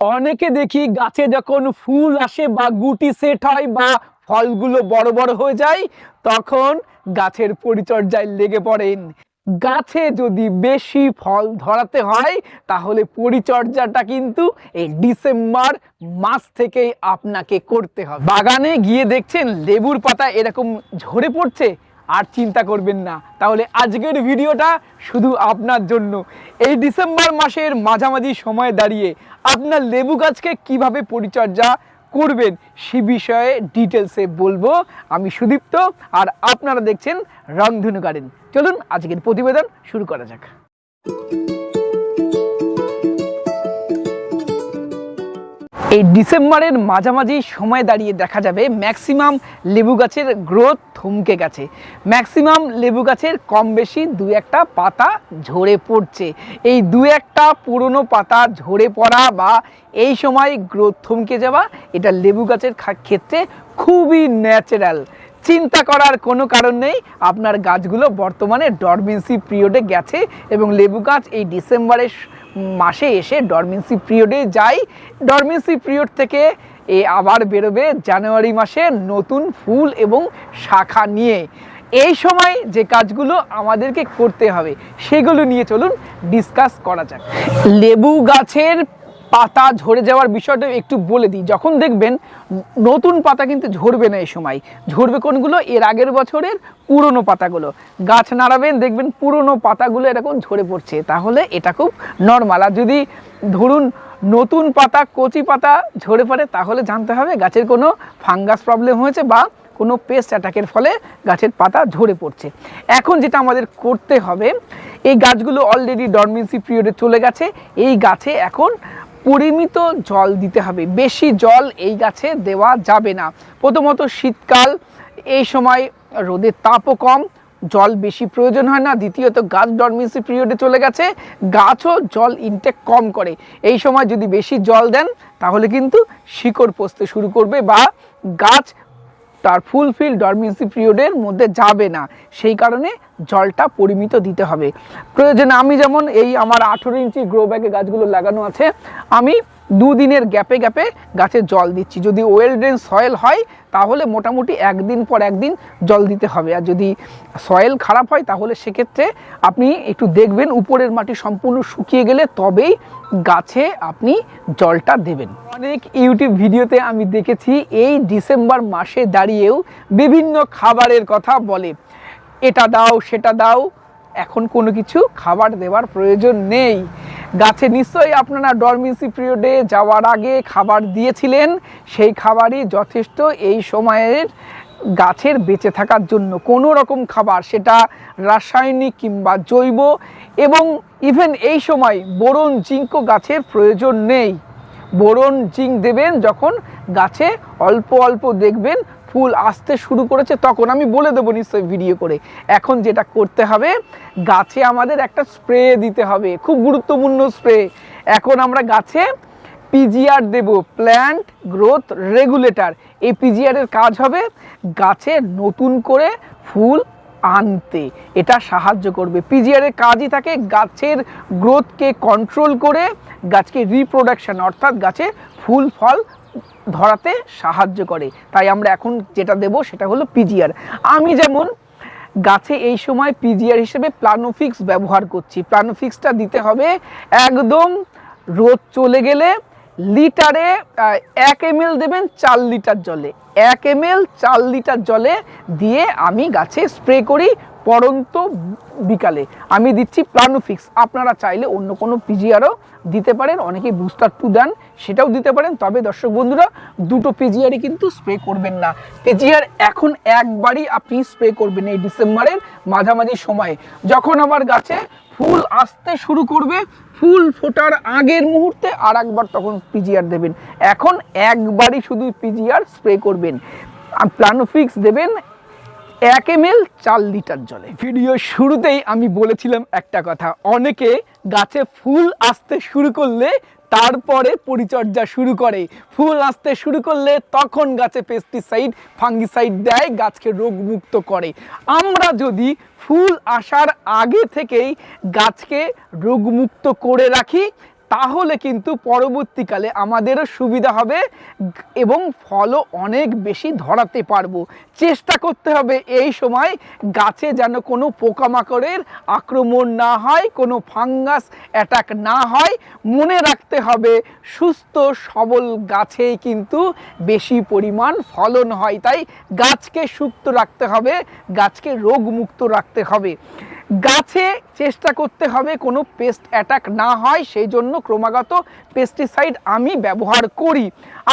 অনেকে দেখি গাছে যখন ফুল আসে বা গুটি সেট হয় বা ফলগুলো বড় বড় হয়ে যায়, তখন গাছের পরিচর্যায় লেগে পড়েন। গাছে যদি বেশি ফল ধরাতে হয়, তাহলে পরিচর্যাটা কিন্তু এই ডিসেম্বর মাস থেকেই আপনাকে করতে হবে। বাগানে গিয়ে দেখছেন লেবুর পাতা এরকম ঝরে পড়ছে আর চিন্তা করবেন না। তাহলে আজকের ভিডিওটা শুধু আপনার জন্য। এই ডিসেম্বর মাসের মাঝামাঝি সময় দাঁড়িয়ে আপনার লেবু গাছকে কীভাবে পরিচর্যা করবেন সে বিষয়ে ডিটেলসে বলব। আমি সুদীপ্ত আর আপনারা দেখছেন রংধনু গার্ডেন। চলুন আজকের প্রতিবেদন শুরু করা যাক। এই ডিসেম্বরের মাঝামাঝি সময় দাঁড়িয়ে দেখা যাবে ম্যাক্সিমাম লেবু গাছের গ্রোথ থমকে গেছে। ম্যাক্সিমাম লেবু গাছের কম বেশি দু একটা পাতা ঝরে পড়ছে। এই দু একটা পুরনো পাতা ঝরে পড়া বা এই সময় গ্রোথ থমকে যাওয়া এটা লেবু গাছের ক্ষেত্রে খুবই ন্যাচারাল চিন্তা করার কোনো কারণ নেই। আপনার গাছগুলো বর্তমানে ডরমেন্সি পিরিয়ডে গেছে এবং লেবু গাছ এই ডিসেম্বরের মাসে এসে ডরমেন্সি পিরিয়ডে যায়। ডরমেন্সি পিরিয়ড থেকে এ আবার বেরোবে জানুয়ারি মাসে নতুন ফুল এবং শাখা নিয়ে। এই সময় যে কাজগুলো আমাদেরকে করতে হবে, সেগুলো নিয়ে চলুন ডিসকাস করা যাক। লেবু গাছের পাতা ঝরে যাওয়ার বিষয়টা একটু বলে দিই। যখন দেখবেন নতুন পাতা কিন্তু ঝরবে না এই সময়। ঝরবে কোনগুলো? এর আগের বছরের পুরনো পাতাগুলো। গাছ নাড়াবেন, দেখবেন পুরনো পাতাগুলো এরকম ঝরে পড়ছে। তাহলে এটা খুব নর্মাল আর যদি ধরুন নতুন পাতা, কচি পাতা ঝরে পড়ে, তাহলে জানতে হবে গাছের কোনো ফাঙ্গাস প্রবলেম হয়েছে বা কোনো পেস্ট অ্যাটাকের ফলে গাছের পাতা ঝরে পড়ছে। এখন যেটা আমাদের করতে হবে, এই গাছগুলো অলরেডি ডরমেন্সি পিরিয়ডে চলে গেছে। এই গাছে এখন পরিমিত জল দিতে হবে। বেশি জল এই গাছে দেওয়া যাবে না। প্রথমত শীতকাল, এই সময় রোদের তাপও কম, জল বেশি প্রয়োজন হয় না। দ্বিতীয়ত, গাছ ডরমেন্সি পিরিয়ডে চলে গেছে, গাছও জল ইনটেক কম করে। এই সময় যদি বেশি জল দেন, তাহলে কিন্তু শিকড় পচতে শুরু করবে বা গাছ তার ফুলফিল ডরমেন্সি পিরিয়ডের মধ্যে যাবে না। সেই কারণে জলটা পরিমিত দিতে হবে। প্রয়োজনে আমি যেমন এই আমার আঠেরো ইঞ্চি গ্রো ব্যাগে গাছগুলো লাগানো আছে, আমি দুদিনের গ্যাপে গ্যাপে গাছে জল দিচ্ছি। যদি ওয়েল ড্রেন সয়েল হয়, তাহলে মোটামুটি একদিন পর একদিন জল দিতে হবে। আর যদি সয়েল খারাপ হয়, তাহলে সেক্ষেত্রে আপনি একটু দেখবেন, উপরের মাটি সম্পূর্ণ শুকিয়ে গেলে তবেই গাছে আপনি জলটা দেবেন। অনেক ইউটিউব ভিডিওতে আমি দেখেছি, এই ডিসেম্বর মাসে দাঁড়িয়েও বিভিন্ন খাবারের কথা বলে। এটা দাও, সেটা দাও। এখন কোনো কিছু খাবার দেওয়ার প্রয়োজন নেই। গাছে নিশ্চয়ই আপনারা ডরমেন্সি পিরিয়ডে যাওয়ার আগে খাবার দিয়েছিলেন। সেই খাবারই যথেষ্ট এই সময়ের গাছের বেঁচে থাকার জন্য। কোনো রকম খাবার, সেটা রাসায়নিক কিংবা জৈব এবং ইভেন এই সময় বোরন জিঙ্কও গাছের প্রয়োজন নেই। বোরন, জিঙ্ক দেবেন যখন গাছে অল্প অল্প দেখবেন ফুল আসতে শুরু করেছে, তখন আমি বলে দেবো নিশ্চয়ই ভিডিও করে। এখন যেটা করতে হবে, গাছে আমাদের একটা স্প্রে দিতে হবে, খুব গুরুত্বপূর্ণ স্প্রে এখন আমরা গাছে পিজিআর দেব প্ল্যান্ট গ্রোথ রেগুলেটর এই পিজিআরের কাজ হবে গাছে নতুন করে ফুল আনতে, এটা সাহায্য করবে। পিজিআরের কাজই থাকে গাছের গ্রোথকে কন্ট্রোল করে, গাছকে রিপ্রোডাকশন অর্থাৎ গাছে ফুল, ফল ধরাতে সাহায্য করে। তাই আমরা এখন যেটা দেব সেটা হলো পিজিআর আমি যেমন গাছে এই সময় পিজিআর হিসেবে প্লানোফিক্স ব্যবহার করছি। প্লানোফিক্সটা দিতে হবে একদম রোদ চলে গেলে লিটারে এক এম দেবেন চার লিটার জলে। এক এম চার লিটার জলে দিয়ে আমি গাছে স্প্রে করি পরন্ত বিকালে। আমি দিচ্ছি প্লানোফিক্স আপনারা চাইলে অন্য কোনো পিজিআরও দিতে পারেন, অনেকেই বুস্টার টু দেন, সেটাও দিতে পারেন। তবে দর্শক বন্ধুরা, দুটো পিজিআরই কিন্তু স্প্রে করবেন না। পিজিআর এখন একবারই আপনি স্প্রে করবেন এই ডিসেম্বরের মাঝামাঝি সময়ে। যখন আবার গাছে ফুল আসতে শুরু করবে, ফুল ফোটার আগের মুহূর্তে আর একবার তখন পিজিআর দেবেন। এখন একবারই শুধু পিজিআর স্প্রে করবেন। প্লানোফিক্স দেবেন এক এম এল চার লিটার জলে। ভিডিও শুরুতেই আমি বলেছিলাম একটা কথা, অনেকে গাছে ফুল আসতে শুরু করলে তারপরে পরিচর্যা শুরু করে। ফুল আসতে শুরু করলে তখন গাছে পেস্টিসাইড ফাঙ্গিসাইড দেয়, গাছকে রোগমুক্ত করে। আমরা যদি ফুল আসার আগে থেকেই গাছকে রোগমুক্ত করে রাখি তাহলে কিন্তু পরবর্তীকালে আমাদেরও সুবিধা হবে এবং ফলও অনেক বেশি ধরাতে পারব। চেষ্টা করতে হবে এই সময় গাছে যেন কোনো পোকামাকড়ের আক্রমণ না হয়, কোনো ফাঙ্গাস অ্যাটাক না হয়। মনে রাখতে হবে সুস্থ, সবল গাছেই কিন্তু বেশি পরিমাণ ফলন হয়। তাই গাছকে সুস্থ রাখতে হবে, গাছকে রোগমুক্ত রাখতে হবে। গাছে চেষ্টা করতে হবে কোনো পেস্ট অ্যাটাক না হয়, সেই জন্য ক্রমাগত পেস্টিসাইড আমি ব্যবহার করি।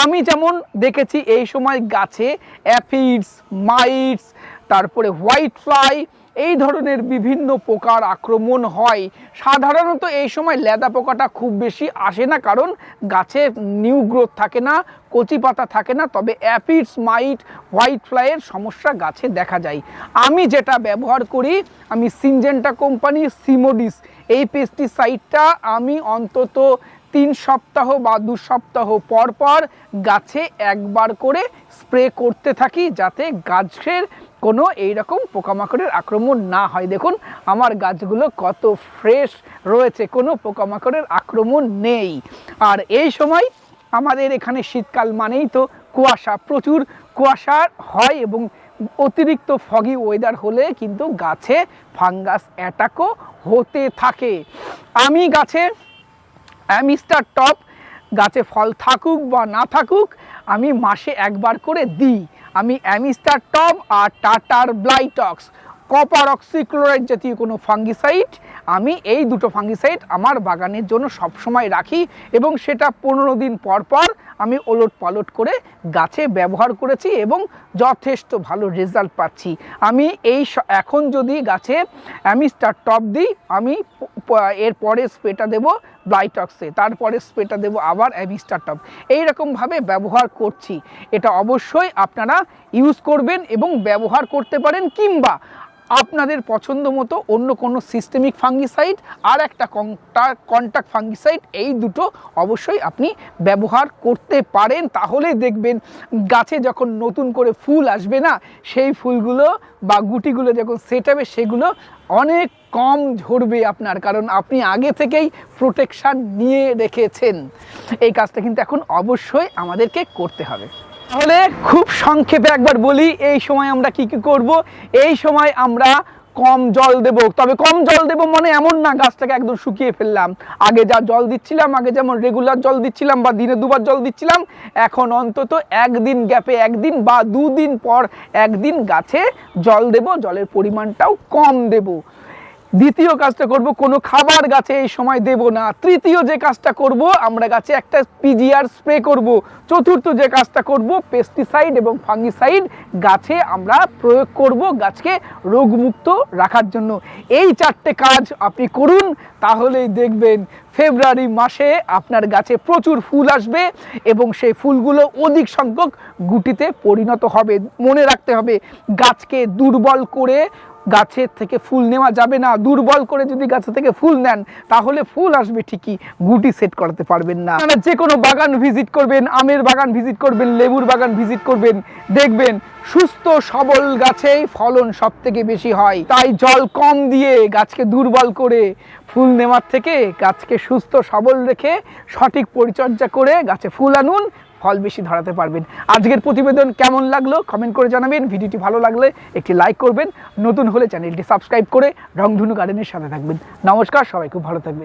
আমি যেমন দেখেছি এই সময় গাছে অ্যাফিডস মাইটস তারপরে হোয়াইট ফ্লাই এই ধরনের বিভিন্ন পোকার আক্রমণ হয়। সাধারণত এই সময় লেদা পোকাটা খুব বেশি আসে না, কারণ গাছে নিউ গ্রোথ থাকে না, কচি পাতা থাকে না, তবে অ্যাপিডস মাইট হোয়াইট ফ্লাইয়ের সমস্যা গাছে দেখা যায়। আমি যেটা ব্যবহার করি, আমি সিনজেন্টা কোম্পানির সিমোডিস এই পেস্টিসাইডটা আমি অন্তত তিন সপ্তাহ বা দু সপ্তাহ পর পর গাছে একবার করে স্প্রে করতে থাকি, যাতে গাছের কোনো এইরকম পোকামাকড়ের আক্রমণ না হয়। দেখুন, আমার গাছগুলো কত ফ্রেশ রয়েছে, কোনো পোকামাকড়ের আক্রমণ নেই। আর এই সময় আমাদের এখানে শীতকাল মানেই তো কুয়াশা, প্রচুর কুয়াশা হয় এবং অতিরিক্ত ফগি ওয়েদার হলে কিন্তু গাছে ফাঙ্গাস অ্যাটাকও হতে থাকে। আমি গাছে অ্যামিস্টার টপ, গাছে ফল থাকুক বা না থাকুক, আমি মাসে একবার করে দিই। আমি অ্যামিস্টার টপ আর টাটার ব্লাইটক্স। কপার অক্সিক্লোরাইড জাতীয় কোনো ফাঙ্গিসাইড আমি এই দুটো ফাঙ্গিসাইড আমার বাগানের জন্য সবসময় রাখি এবং সেটা পনেরো দিন পর পর আমি ওলট পালট করে গাছে ব্যবহার করেছি এবং যথেষ্ট ভালো রেজাল্ট পাচ্ছি। আমি এই এখন যদি গাছে অ্যামিস্টার টপ দিই, আমি এর পরে স্প্রেটা দেবো ব্লাইটক্সে তারপরে স্প্রেটা দেবো আবার অ্যামিস্টার টপ। এইরকমভাবে ব্যবহার করছি। এটা অবশ্যই আপনারা ইউজ করবেন এবং ব্যবহার করতে পারেন কিংবা আপনাদের পছন্দ মতো অন্য কোনো সিস্টেমিক ফাঙ্গিসাইড আর একটা কন্ট্যাক্ট ফাঙ্গিসাইড এই দুটো অবশ্যই আপনি ব্যবহার করতে পারেন। তাহলেই দেখবেন গাছে যখন নতুন করে ফুল আসবে না, সেই ফুলগুলো বা গুটিগুলো যখন সেট হবে, সেগুলো অনেক কম ঝরবে আপনার, কারণ আপনি আগে থেকেই প্রোটেকশান নিয়ে রেখেছেন। এই কাজটা কিন্তু এখন অবশ্যই আমাদেরকে করতে হবে। তাহলে খুব সংক্ষেপে একবার বলি, এই সময় আমরা কি কি করব? এই সময় আমরা কম জল দেব। তবে কম জল দেব মানে এমন না, গাছটাকে একদম শুকিয়ে ফেললাম। আগে যা জল দিচ্ছিলাম, আগে যেমন রেগুলার জল দিচ্ছিলাম বা দিনে দুবার জল দিচ্ছিলাম, এখন অন্তত একদিন গ্যাপে একদিন বা দুদিন পর একদিন গাছে জল দেব, জলের পরিমাণটাও কম দেব। দ্বিতীয় কাজটা করব, কোনো খাবার গাছে এই সময় দেব না। তৃতীয় যে কাজটা করব, আমরা গাছে একটা পিজিআর স্প্রে করব। চতুর্থ যে কাজটা করব পেস্টিসাইড এবং ফাঙ্গিসাইড গাছে আমরা প্রয়োগ করব গাছকে রোগমুক্ত রাখার জন্য। এই চারটে কাজ আপনি করুন, তাহলেই দেখবেন ফেব্রুয়ারি মাসে আপনার গাছে প্রচুর ফুল আসবে এবং সেই ফুলগুলো অধিক সংখ্যক গুটিতে পরিণত হবে। মনে রাখতে হবে, গাছকে দুর্বল করে গাছের থেকে ফুল নেওয়া যাবে না। দুর্বল করে যদি গাছে থেকে ফুল নেন, তাহলে ফুল আসবে ঠিকই, গুটি সেট করাতে পারবেন না। যে কোনো বাগান ভিজিট করবেন, আমের বাগান ভিজিট করবেন, লেবুর বাগান ভিজিট করবেন, দেখবেন সুস্থ, সবল গাছেই ফলন সব থেকে বেশি হয়। তাই জল কম দিয়ে গাছকে দুর্বল করে ফুল নেওয়ার থেকে গাছকে সুস্থ, সবল রেখে সঠিক পরিচর্যা করে গাছে ফুল আনুন ফল বেশি ধরাতে পারবেন। আজকের প্রতিবেদন কেমন লাগল কমেন্ট করে জানাবেন। ভিডিওটি ভালো লাগলে একটি লাইক করবেন। নতুন হলে চ্যানেলটি সাবস্ক্রাইব করে রংধনু গার্ডেনের সাথে থাকবেন। নমস্কার, সবাই খুব ভালো থাকবেন।